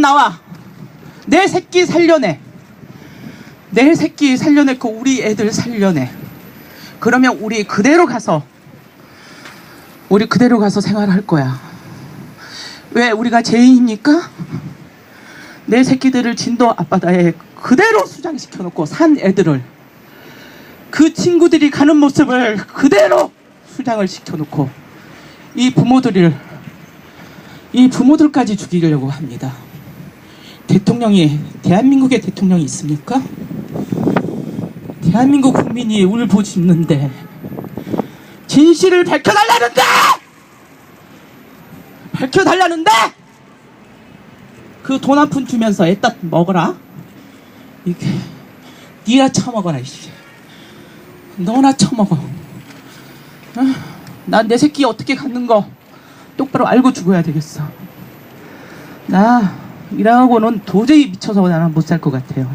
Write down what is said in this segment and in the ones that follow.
당신 나와. 내 새끼 살려내. 내 새끼 살려내고 우리 애들 살려내. 그러면 우리 그대로 가서 우리 그대로 가서 생활할 거야. 왜 우리가 죄인입니까? 내 새끼들을 진도 앞바다에 그대로 수장시켜 놓고 산 애들을 그 친구들이 가는 모습을 그대로 수장을 시켜 놓고 이 부모들을 이 부모들까지 죽이려고 합니다. 대통령이 대한민국의 대통령이 있습니까? 대한민국 국민이 울보 짖는데 진실을 밝혀달라는데! 밝혀달라는데! 그 돈 한 푼 주면서 애따 먹어라? 이게 니나 처먹어라 이씨. 너나 처먹어. 난내 새끼 어떻게 갖는 거 똑바로 알고 죽어야 되겠어. 나 이랑하고는 도저히 미쳐서 나는 못 살 것 같아요.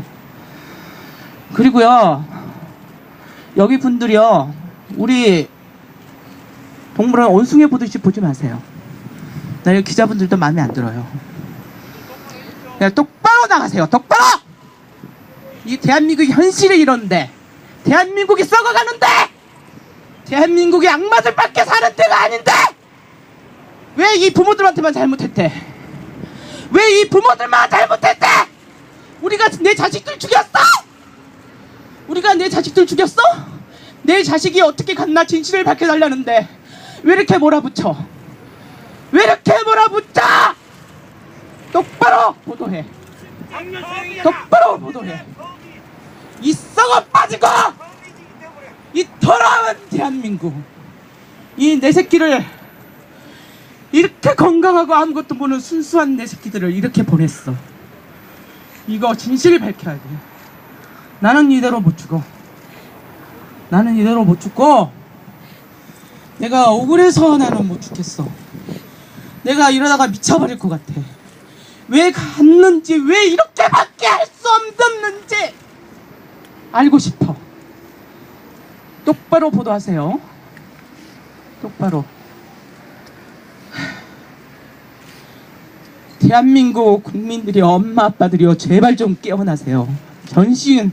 그리고요 여기 분들이요 우리 동물원 원숭이 보듯이 보지 마세요. 나 여기 기자분들도 마음에 안 들어요. 그냥 똑바로 나가세요 똑바로! 이 대한민국 현실이 이런데 대한민국이 썩어가는데 대한민국의 악마들밖에 사는 데가 아닌데 왜 이 부모들한테만 잘못했대 왜 이 부모들만 잘못했대? 우리가 내 자식들 죽였어? 우리가 내 자식들 죽였어? 내 자식이 어떻게 갔나 진실을 밝혀달라는데 왜 이렇게 몰아붙여? 왜 이렇게 몰아붙여? 똑바로 보도해. 똑바로 보도해. 이 썩어 빠지고 이 더러운 대한민국 이 내 새끼를 이렇게 건강하고 아무것도 모르는 순수한 내 새끼들을 이렇게 보냈어. 이거 진실을 밝혀야 돼. 나는 이대로 못 죽어. 나는 이대로 못 죽고 내가 억울해서 나는 못 죽겠어. 내가 이러다가 미쳐버릴 것 같아. 왜 갔는지 왜 이렇게밖에 할 수 없었는지 알고 싶어. 똑바로 보도하세요. 똑바로 대한민국 국민들이 엄마 아빠들이요. 제발 좀 깨어나세요. 정신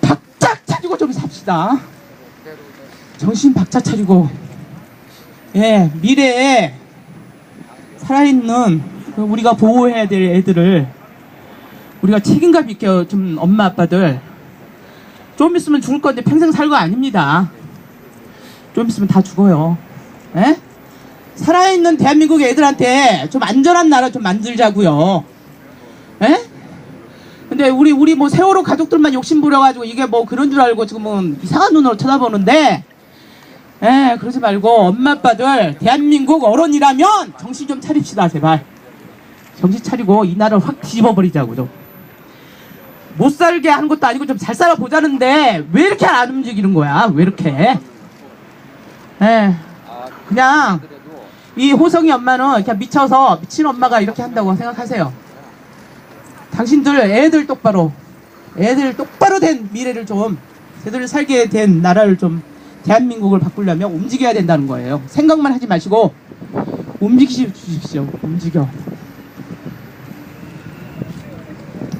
박짝 차리고 좀 삽시다. 정신 박짝 차리고. 예 미래에 살아있는 우리가 보호해야 될 애들을 우리가 책임감 있게 좀 엄마 아빠들 좀 있으면 죽을 건데 평생 살 거 아닙니다. 좀 있으면 다 죽어요. 예? 살아있는 대한민국 애들한테 좀 안전한 나라 좀 만들자고요. 예? 근데 우리 우리 뭐 세월호 가족들만 욕심 부려가지고 이게 뭐 그런 줄 알고 지금은 이상한 눈으로 쳐다보는데 에 그러지 말고 엄마 아빠들 대한민국 어른이라면 정신 좀 차립시다 제발. 정신 차리고 이 나라를 확 뒤집어버리자고 좀 못 살게 하는 것도 아니고 좀 잘 살아보자는데 왜 이렇게 안 움직이는 거야? 왜 이렇게? 에 그냥 이 호성이 엄마는 그냥 미쳐서 미친 엄마가 이렇게 한다고 생각하세요 당신들 애들 똑바로 애들 똑바로 된 미래를 좀 제대로 살게 된 나라를 좀 대한민국을 바꾸려면 움직여야 된다는 거예요. 생각만 하지 마시고 움직이십시오. 움직여.